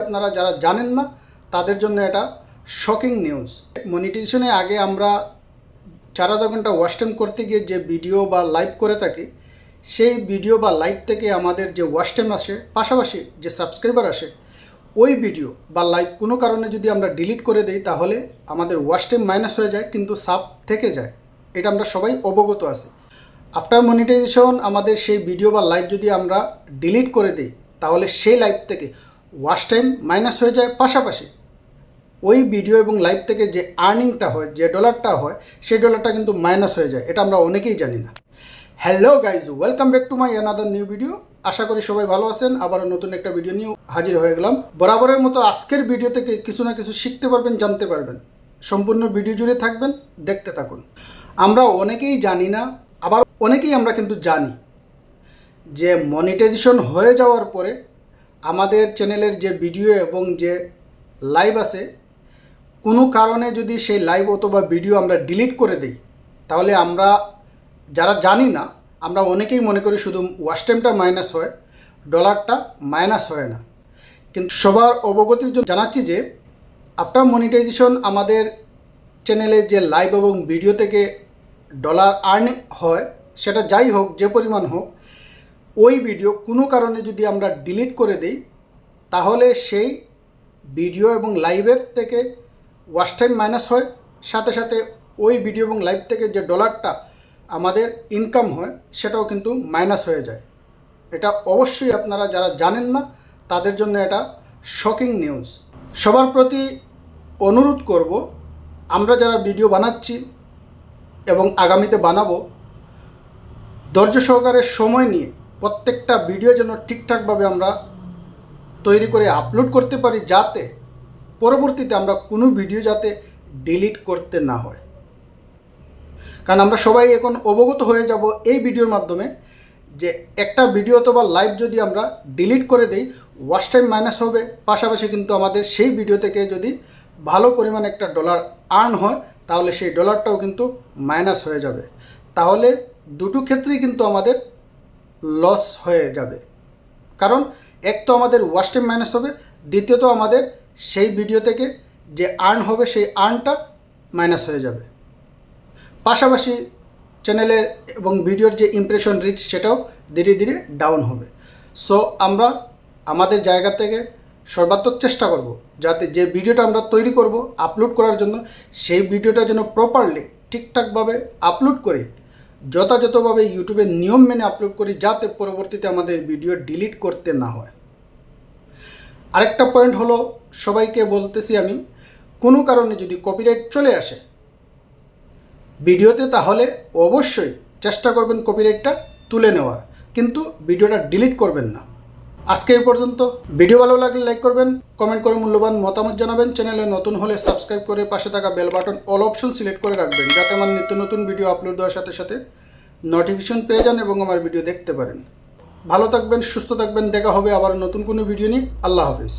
আপনারা যারা জানেন না, তাদের জন্য এটা শকিং নিউজ মনিটাইজেশনে আগে আমরা চার আধা ঘণ্টা করতে গিয়ে যে ভিডিও বা লাইভ করে থাকি, সেই ভিডিও বা লাইভ থেকে আমাদের যে টাইম আসে, পাশাপাশি যে সাবস্ক্রাইবার আসে, ওই ভিডিও বা লাইভ কোনো কারণে যদি আমরা ডিলিট করে দিই, তাহলে আমাদের ওয়াচ টাইম মাইনাস হয়ে যায়, কিন্তু সাব থেকে যায়। এটা আমরা সবাই অবগত আছি। আফটার মনিটাইজেশন আমাদের সেই ভিডিও বা লাইভ যদি আমরা ডিলিট করে দিই, তাহলে সেই লাইভ থেকে ওয়াচ টাইম মাইনাস হয়ে যায় পাশাপাশি। ওই ভিডিও এবং লাইভ থেকে যে আর্নিংটা হয়, যে ডলারটা হয়, সেই ডলারটা কিন্তু মাইনাস হয়ে যায়। এটা আমরা অনেকেই জানি না। Hello guys welcome back to my another new video আশা করি সবাই ভালো আছেন। আবারও নতুন একটা ভিডিও নিয়ে হাজির হয়ে গেলাম। বরাবরের মতো আজকের ভিডিও থেকে কিছু না কিছু শিখতে পারবেন, জানতে পারবেন। সম্পূর্ণ ভিডিও জুড়ে থাকবেন, দেখতে থাকুন। আমরা অনেকেই জানি না, আবার অনেকেই আমরা কিন্তু জানি যে মনিটাইজেশন হয়ে যাওয়ার পরে আমাদের চ্যানেলের যে ভিডিও এবং যে লাইভ আছে, কোনো কারণে যদি সেই লাইভ অথবা ভিডিও আমরা ডিলিট করে দিই, তাহলে আমরা, যারা জানি না, আমরা অনেকেই মনে করি শুধু ওয়াচ টাইমটা মাইনাস হয় ডলারটা মাইনাস হয় না। কিন্তু সবার অবগতির জন্য জানাচ্ছি যে আফটার মনিটাইজেশন আমাদের চ্যানেলে যে লাইভ এবং ভিডিও থেকে ডলার আর্ন হয়, সেটা যাই হোক, যে পরিমাণ হোক ওই ভিডিও কোনো কারণে যদি আমরা ডিলিট করে দিই, তাহলে সেই ভিডিও এবং লাইভের থেকে ওয়াচ টাইম মাইনাস হয়। সাথে সাথে ওই ভিডিও এবং লাইভ থেকে যে ডলারটা আমাদের ইনকাম হয়, সেটাও কিন্তু মাইনাস হয়ে যায়। এটা অবশ্যই আপনারা যারা জানেন না, তাদের জন্য এটা শকিং নিউজ সবার প্রতি অনুরোধ করব, আমরা যারা ভিডিও বানাচ্ছি এবং আগামীতে বানাবো, ধৈর্য সহকারে সময় নিয়ে প্রত্যেকটা ভিডিও যেন ঠিকঠাকভাবে আমরা তৈরি করে আপলোড করতে পারি যাতে পরবর্তীতে আমরা কোনো ভিডিও যাতে ডিলিট করতে না হয়। কারণ আমরা সবাই এখন অবগত হয়ে যাব এই ভিডিওর মাধ্যমে যে একটা ভিডিও অথবা লাইভ যদি আমরা ডিলিট করে দেই ওয়াচ টাইম মাইনাস হবে। পাশাপাশি কিন্তু আমাদের সেই ভিডিও থেকে যদি ভালো পরিমাণ একটা ডলার আর্ন হয়, তাহলে সেই ডলারটাও কিন্তু মাইনাস হয়ে যাবে। তাহলে দুটো ক্ষেত্রেই কিন্তু আমাদের লস হয়ে যাবে। কারণ, এক তো আমাদের ওয়াচ মাইনাস হবে, দ্বিতীয়ত আমাদের সেই ভিডিও থেকে যে আর্ন হবে, সেই আর্নটা মাইনাস হয়ে যাবে। পাশাপাশি চ্যানেলের এবং ভিডিওর যে ইমপ্রেশন রিচ সেটাও ধীরে ধীরে ডাউন হবে। সো আমরা আমাদের জায়গা থেকে সর্বাত্মক চেষ্টা করব, যাতে যে ভিডিওটা আমরা তৈরি করব আপলোড করার জন্য, সেই ভিডিওটা যেন প্রপারলি ঠিকঠাকভাবে আপলোড করি যথাযথভাবে ইউটিউবের নিয়ম মেনে আপলোড করি যাতে পরবর্তীতে আমাদের ভিডিও ডিলিট করতে না হয়। আরেকটা পয়েন্ট হলো, সবাইকে বলতেছি আমি, কোনো কারণে যদি কপিরাইট চলে আসে ভিডিওতে তাহলে অবশ্যই চেষ্টা করবেন কপিরাইটটা তুলে নেওয়ার। কিন্তু ভিডিওটা ডিলিট করবেন না। আজকে এই পর্যন্ত। ভিডিও ভালো লাগলে লাইক করবেন, কমেন্ট করে মূল্যবান মতামত জানাবেন। চ্যানেলে নতুন হলে সাবস্ক্রাইব করে পাশে থাকা bell button all option select করে রাখবেন, যাতে আমার নিত্য নতুন ভিডিও আপলোড দেওয়ার সাথে সাথে নোটিফিকেশন পেয়ে যান এবং আমার ভিডিও দেখতে পারেন। ভালো থাকবেন, সুস্থ থাকবেন, দেখা হবে আবার নতুন কোনো ভিডিও নিয়ে। আল্লাহ হাফিজ।